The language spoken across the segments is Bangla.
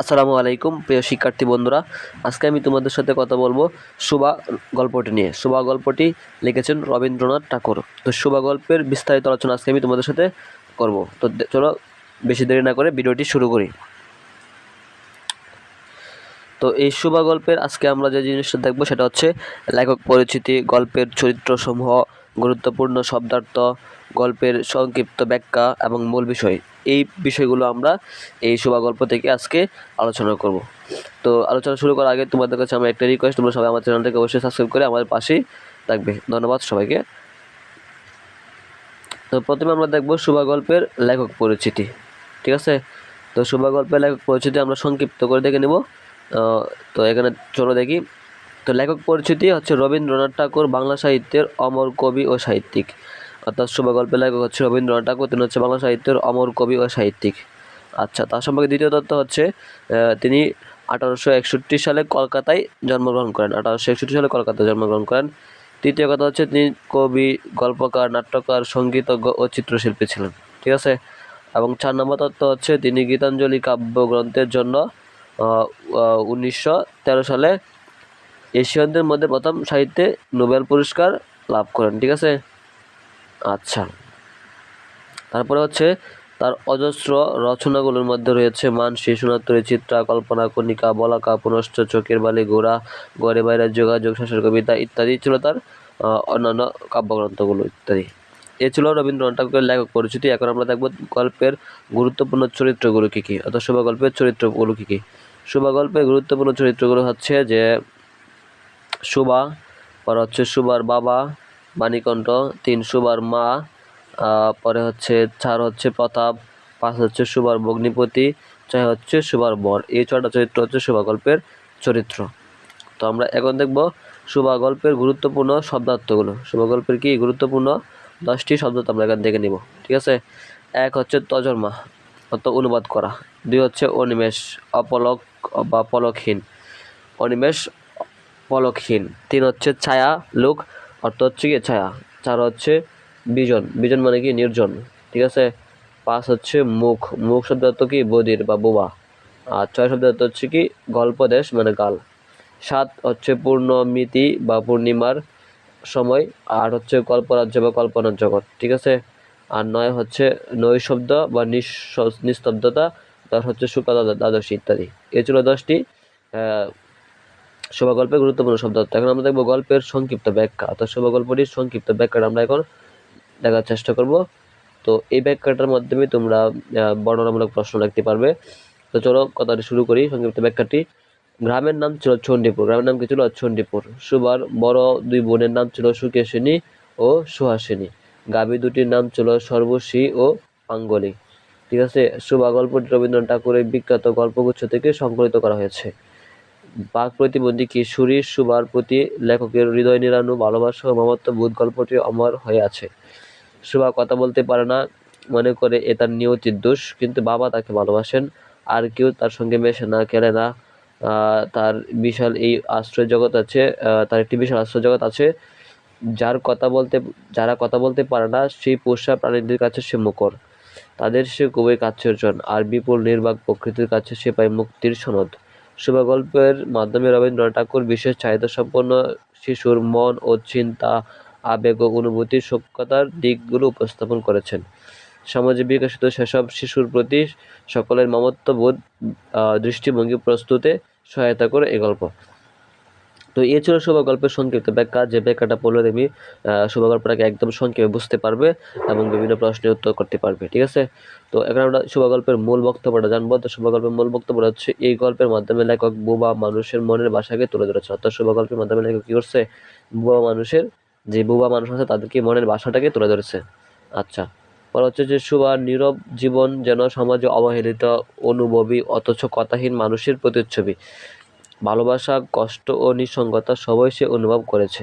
আসসালামু আলাইকুম, প্রিয় শিক্ষার্থী বন্ধুরা। আজকে আমি তোমাদের সাথে কথা বলব সুবা গল্পটি নিয়ে। সুবা গল্পটি লিখেছেন রবীন্দ্রনাথ ঠাকুর। তো সুবা গল্পের বিস্তারিত আলোচনা আজকে আমি তোমাদের সাথে করব। তো চলো বেশি দেরি না করে ভিডিওটি শুরু করি। তো এই শুভা গল্পের আজকে আমরা যে জিনিসটা দেখব সেটা হচ্ছে লেখক পরিচিতি, গল্পের চরিত্রসমূহ গুরুত্বপূর্ণ শব্দার্থ, গল্পের সংক্ষিপ্ত ব্যাখ্যা এবং মূল বিষয়। এই বিষয়গুলো আমরা এই শুভা গল্প থেকে আজকে আলোচনা করব। তো আলোচনা শুরু করার আগে তোমাদের কাছে আমার একটা রিকোয়েস্ট তোমরা সবাই আমার চ্যানেলটাকে অবশ্যই সাবস্ক্রাইব করে আমাদের পাশেই থাকবে। ধন্যবাদ সবাইকে। তো প্রথমে আমরা দেখব শুভা গল্পের লেখক পরিচিতি। ঠিক আছে? তো শুভা গল্পের লেখক পরিচিতি আমরা সংক্ষিপ্ত করে দেখে নেব। তো এখানে চলো দেখি। তো লেখক পরিচিতি হচ্ছে রবীন্দ্রনাথ ঠাকুর, বাংলা সাহিত্যের অমর কবি ও সাহিত্যিক। অর্থাৎ শুভ গল্পের লেখক হচ্ছে রবীন্দ্রনাথ ঠাকুর, তিনি হচ্ছে বাংলা সাহিত্যের অমর কবি ও সাহিত্যিক। আচ্ছা তার সম্পর্কে দ্বিতীয় তথ্য হচ্ছে তিনি আঠারোশো একষট্টি সালে কলকাতায় জন্মগ্রহণ করেন। আঠারোশো একষট্টি সালে কলকাতায় জন্মগ্রহণ করেন। তৃতীয় কথা হচ্ছে, তিনি কবি, গল্পকার, নাট্যকার, সঙ্গীতজ্ঞ ও চিত্রশিল্পী ছিলেন। ঠিক আছে? এবং চার নম্বর তত্ত্ব হচ্ছে, তিনি গীতাঞ্জলি কাব্যগ্রন্থের জন্য উনিশশো তেরো সালে এশিয়ানদের মধ্যে প্রথম সাহিত্যে নোবেল পুরস্কার লাভ করেন, ঠিক আছে? আচ্ছা। তারপরে হচ্ছে তার অজস্র রচনাগুলোর মধ্যে রয়েছে মানসী সোনাত্তরী চিত্রা, কল্পনা, কণিকা, বলাকা, পুনশ্চ, চোখের বালি, গোড়া, গড়ে বাইরে, যোগাযোগ শাসের কবিতা ইত্যাদি ছিল তার অন্যান্য কাব্যগ্রন্থগুলো ইত্যাদি। এ ছিল রবীন্দ্রনাথ ঠাকুরের লেখক পরিচিতি। এখন আমরা দেখব গল্পের গুরুত্বপূর্ণ চরিত্রগুলো কী কী অর্থাৎ শোভা গল্পের চরিত্রগুলো কী কী। শোভা গল্পের গুরুত্বপূর্ণ চরিত্রগুলো হচ্ছে যে সুবা, পরে হচ্ছে সুবার বাবা বাণীকণ্ঠ তিন সুবার মা পরে হচ্ছে চার হচ্ছে প্রতাপ, পাঁচ হচ্ছে সুবার ভগ্নিপতি, ছয় হচ্ছে সুবার বর। এই ছয়টা চরিত্র হচ্ছে সুবা গল্পের চরিত্র। তো আমরা এখন দেখব সুবা গল্পের গুরুত্বপূর্ণ শব্দার্থগুলো। সুবা গল্পের কি গুরুত্বপূর্ণ? দশটি শব্দ আমরা এখান থেকে নিব, ঠিক আছে? এক হচ্ছে তজর্মা, অর্থ অনুবাদ করা। দুই হচ্ছে অনিমেষ, অপলক বা পলকহীন। অনিমেষ পলকহীন। তিন হচ্ছে ছায়া, লোক অর্থ হচ্ছে কি ছায়া। চার হচ্ছে বিজন। বিজন মানে কি? নির্জন। ঠিক আছে? পাঁচ হচ্ছে মুখ। মুখ শব্দ অর্থ কি? বদির বা বোবা। আর ছয় শব্দ অর্থ হচ্ছে কি? গল্পদেশ মানে গাল। সাত হচ্ছে পূর্ণমিতি বা পূর্ণিমার সময়। আর হচ্ছে কল্পরাজ্য বা কল্পনার জগৎ। ঠিক আছে? আর নয় হচ্ছে নৈ শব্দ বা নিঃস- নিস্তব্ধতা। দশ হচ্ছে সুকা দ্বাদশী ইত্যাদি। এ ছিল দশটি শোভা গল্পের গুরুত্বপূর্ণ শব্দ। এখন আমরা দেখব গল্পের সংক্ষিপ্ত ব্যাখ্যা। অর্থাৎ শোভা গল্পটির সংক্ষিপ্ত ব্যাখ্যাটা আমরা এখন দেখার চেষ্টা করব। তো এই ব্যাখ্যাটার মাধ্যমে তোমরা বর্ণনামূলক প্রশ্ন লিখতে পারবে। তো চলো কথাটি শুরু করি সংক্ষিপ্ত ব্যাখ্যাটি। গ্রামের নাম ছিল চণ্ডীপুর। গ্রামের নাম কি ছিল? চণ্ডীপুর। সুবার বড় দুই বোনের নাম ছিল সুকেশিনী ও সুহাসিনী। গাভী দুটির নাম ছিল সর্বশী ও পাঙ্গলি। ঠিক আছে? সুবা গল্পটি রবীন্দ্রনাথ ঠাকুরের বিখ্যাত গল্পগুচ্ছ থেকে সংকলিত করা হয়েছে। বাক প্রতিবন্ধী কিশোরী সুবার প্রতি লেখকের হৃদয় নিরানু ভালোবাসা ও মমত্ব বোধ গল্পটি অমর হয়ে আছে। সুবা কথা বলতে পারে না, মনে করে এ তার নিয়তির দোষ, কিন্তু বাবা তাকে ভালোবাসেন, আর কেউ তার সঙ্গে মেশে না খেলে না। তার বিশাল এই আশ্রয় জগৎ আছে তার একটি বিশাল আশ্রয় জগৎ আছে, যার কথা বলতে, যারা কথা বলতে পারে না, সেই পোষা প্রাণীদের কাছে সে মুখর। তাদের সে খুবই কাছেরজন আর বিপুল নির্বাক প্রকৃতির কাছে সে পায় মুক্তির সনদ। শুভ গল্পের মাধ্যমে রবীন্দ্রনাথ ঠাকুর বিশেষ চাহিদাসম্পন্ন শিশুর মন ও চিন্তা, আবেগ ও অনুভূতির সূক্ষ্মতার দিকগুলো উপস্থাপন করেছেন। সমাজে বিকশিত সেসব শিশুর প্রতি সকলের মমত্ববোধ দৃষ্টিভঙ্গি প্রস্তুতে সহায়তা করে এই গল্প। তো এই ছিল শুভ গল্পের সংক্ষিপ্ত ব্যাখ্যা। যে ব্যাখ্যাটা পড়লে আহ, শুভ গল্পটাকে একদম সংক্ষেপে বুঝতে পারবে এবং বিভিন্ন প্রশ্নের উত্তর করতে পারবে ঠিক আছে? তো এখন আমরা শুভ গল্পের মূল বক্তব্যটা জানব। তো শুভ গল্পের মূল বক্তব্যটা হচ্ছে এই গল্পের মাধ্যমে লেখক বোবা মানুষের মনের ভাষাকে তুলে ধরেছে। অর্থাৎ শুভ গল্পের মাধ্যমে লেখক কী করছে? বোবা মানুষের যে বোবা মানুষ আছে তাদেরকে মনের ভাষাটাকে তুলে ধরেছে। আচ্ছা পর হচ্ছে যে সুবার নীরব জীবন যেন সমাজে অবহেলিত অনুভবী অথচ কথাহীন মানুষের প্রতিচ্ছবি। ভালোবাসা, কষ্ট ও নিঃসঙ্গতা সবই সে অনুভব করেছে।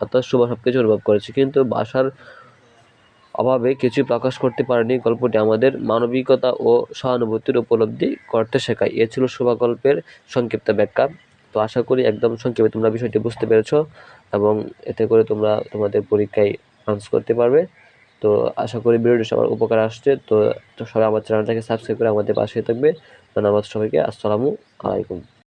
অর্থাৎ সুভা সব কিছু অনুভব করেছে। কিন্তু বাসার অভাবে কিছুই প্রকাশ করতে পারেনি। গল্পটি আমাদের মানবিকতা ও সহানুভূতির উপলব্ধি করতে শেখায়। এ ছিল শুভা গল্পের সংক্ষিপ্ত ব্যাখ্যা। তো আশা করি একদম সংক্ষেপে তোমরা বিষয়টি বুঝতে পেরেছ এবং এতে করে তোমরা তোমাদের পরীক্ষায় আনসার করতে পারবে। তো আশা করি ভিডিওটি সবার উপকার আসছে। তো সবাই আমার চ্যানেলটাকে সাবস্ক্রাইব করে আমাদের পাশে থাকবে। ধন্যবাদ সবাইকে। আসসালামু আলাইকুম।